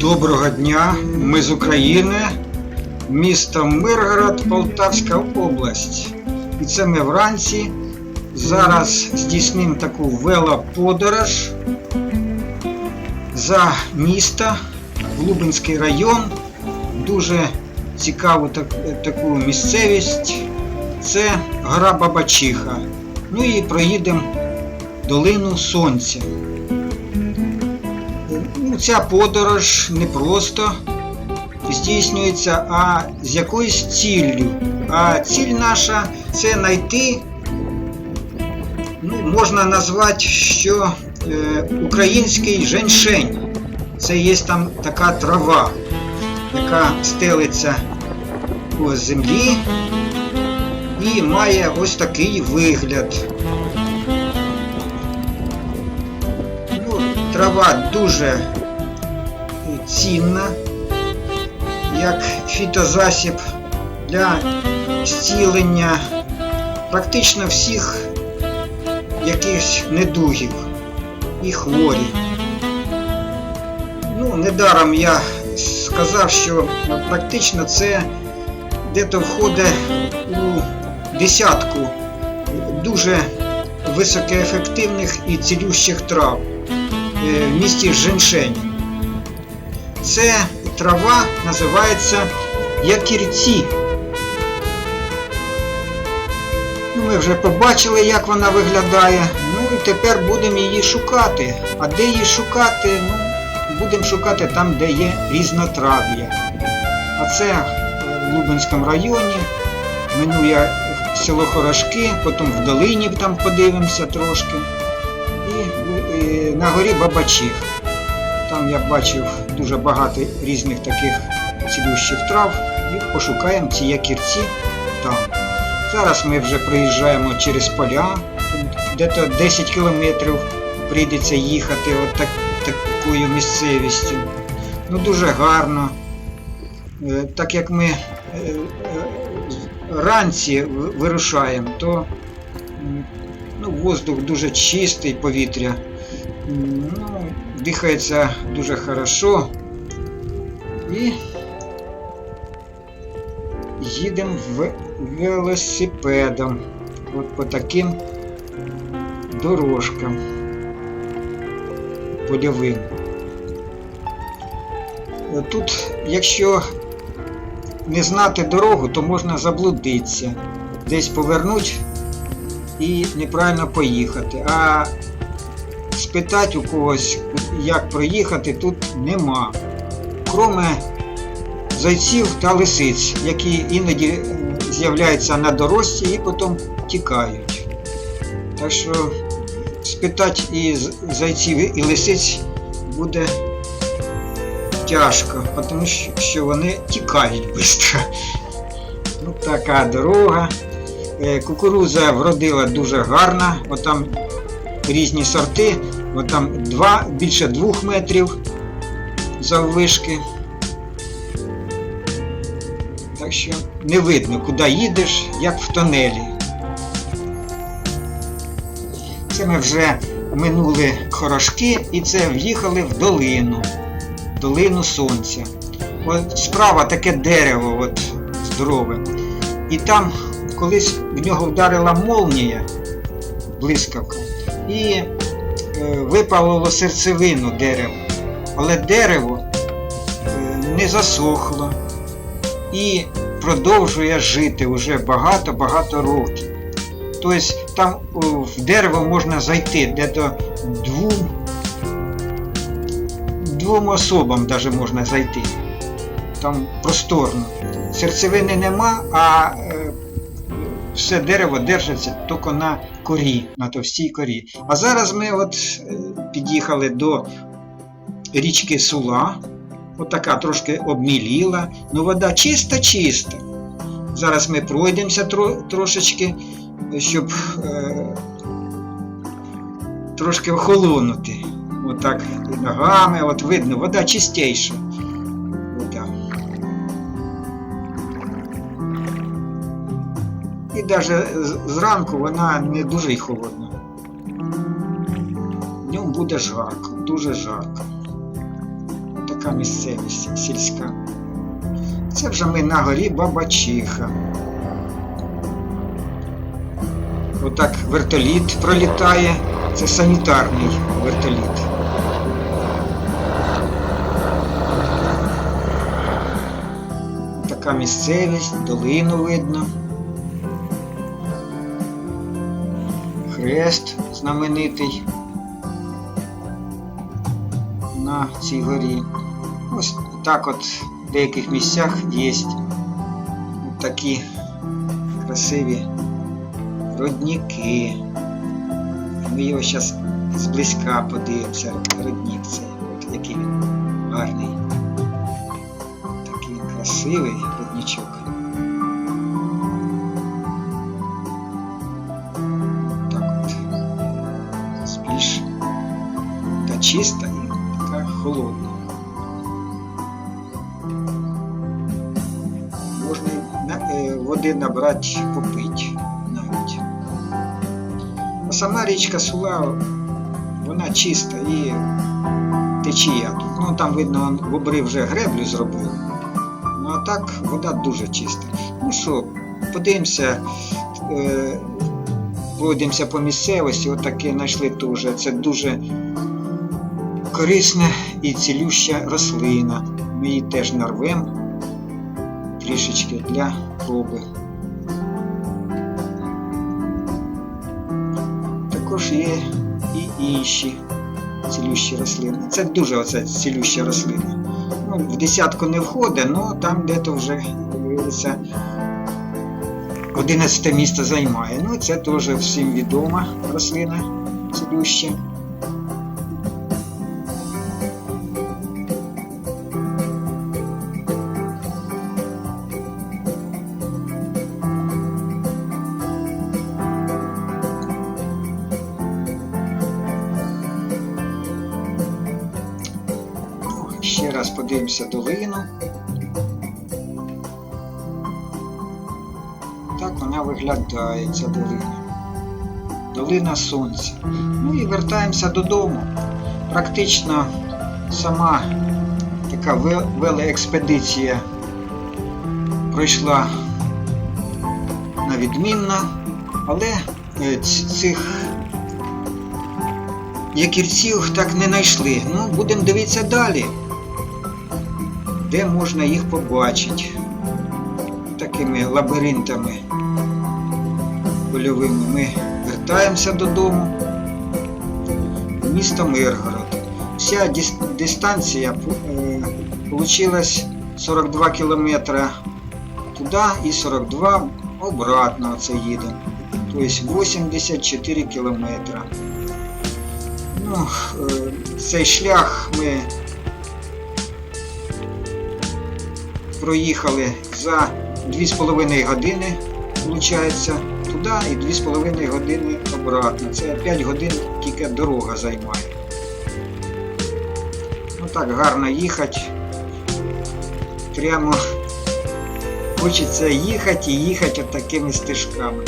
Доброго дня, ми з України, місто Миргород, Полтавська область. І це ми вранці. Зараз здійснимо таку велоподорож за місто, Лубенський район. Дуже цікаву так- таку місцевість. Це гора Бабачиха. Ну і проїдемо долину Сонця. Ця подорож не просто здійснюється, а з якоюсь ціллю. А ціль наша це знайти, ну, можна назвати, що е, український женьшень. Це є там така трава, яка стелиться по землі і має ось такий вигляд. Ну, трава дуже цінна, як фітозасіб для зцілення практично всіх якихось недугів і хворі. Ну, недаром я сказав, що практично це дето входить у десятку дуже високоефективних і цілющих трав е, в місті Женшень. Це трава називається якірці. Ну, ми вже побачили, як вона виглядає. Ну і тепер будемо її шукати. А де її шукати? Ну, будемо шукати там, де є різнотрав'я. А це е, в Лубенському районі. Минує село Хорошки, потім в долині там подивимося трошки. І, е, на горі Бабачих. Там я бачив дуже багато різних таких цілющих трав і пошукаємо ці якірці там. Зараз ми вже проїжджаємо через поля, дето 10 кілометрів прийдеться їхати от так, такою місцевістю. Ну дуже гарно. Е, Так як ми е, е, ранці вирушаємо, то ну, воздух дуже чистий, повітря. Ну, дихається дуже хорошо. І їдемо в велосипедом. От по таким дорожкам польовим. Тут, якщо не знати дорогу, то можна заблудитися, десь повернути і неправильно поїхати. А спитати у когось, як проїхати, тут нема. Кроме зайців та лисиць, які іноді з'являються на дорожці і потім тікають. Так що спитати і зайців, і лисиць буде тяжко, тому що вони тікають швидко. Ну, така дорога. Е, Кукуруза вродила дуже гарна, от там різні сорти, от там два, більше двох метрів заввишки. Так що не видно, куди їдеш, як в тонелі. Це ми вже минули хорошки і це в'їхали в долину. Долину сонця. От справа таке дерево, от здорове. І там колись в нього вдарила молнія, блискавка, і випалило серцевину дерева. Але дерево е, не засохло і продовжує жити вже багато-багато років. Тобто там в дерево можна зайти де-то двом, двом особам даже можна зайти. Там просторно. Серцевини нема, а е, все дерево держиться тільки на корі, на товстій корі. А зараз ми от е, під'їхали до річки Сула. От трошки обміліла, ну вода чиста-чиста. Зараз ми пройдемося тро, трошечки, щоб е, трошки охолонути. Отак ногами, от видно, вода чистіша. Навіть зранку вона не дуже й холодна. Днем буде жарко, дуже жарко. така місцевість сільська. Це вже ми на горі Бабачиха. Отак вертоліт пролітає. Це санітарний вертоліт. Така місцевість, долину видно. Хрест знаменитий на цій горі. Ось так от в деяких місцях є такі красиві родники. Ми його зараз зблизька подивимося, родник цей, от який він гарний. Такий красивий родничок. Чиста і така холодна. Можна е, води набрати попити навіть. А сама річка Сула, вона чиста і течія. Ну там видно, бобри вже греблю зробили. Ну а так вода дуже чиста. Ну що, подивимося, е, пройдемося по місцевості, отаке знайшли теж. Це дуже корисна і цілюща рослина. Ми її теж нарвемо трішечки для проби. Також є і інші цілющі рослини. Це дуже оця цілюща рослина. Ну, в десятку не входить, але там де-то вже, говориться, 11 місце займає. Ну, це теж всім відома рослина цілюща. Ще раз подивимося долину. Так вона виглядає, ця долина. Долина сонця. Ну і вертаємося додому. Практично сама така ве- велоекспедиція пройшла на відмінно, але е, цих якірців так не знайшли. Ну, будемо дивитися далі, де можна їх побачити. Такими лабіринтами польовими ми вертаємося додому. в Місто Миргород. Вся дистанція вийшла 42 кілометри туди і 42 обратно це їдемо. Тобто 84 кілометри. Ну, е, цей шлях ми проїхали за 2,5 години, виходить, туди і 2,5 години обратно. Це 5 годин тільки дорога займає. Ну так гарно їхати. Прямо хочеться їхати і їхати такими стежками.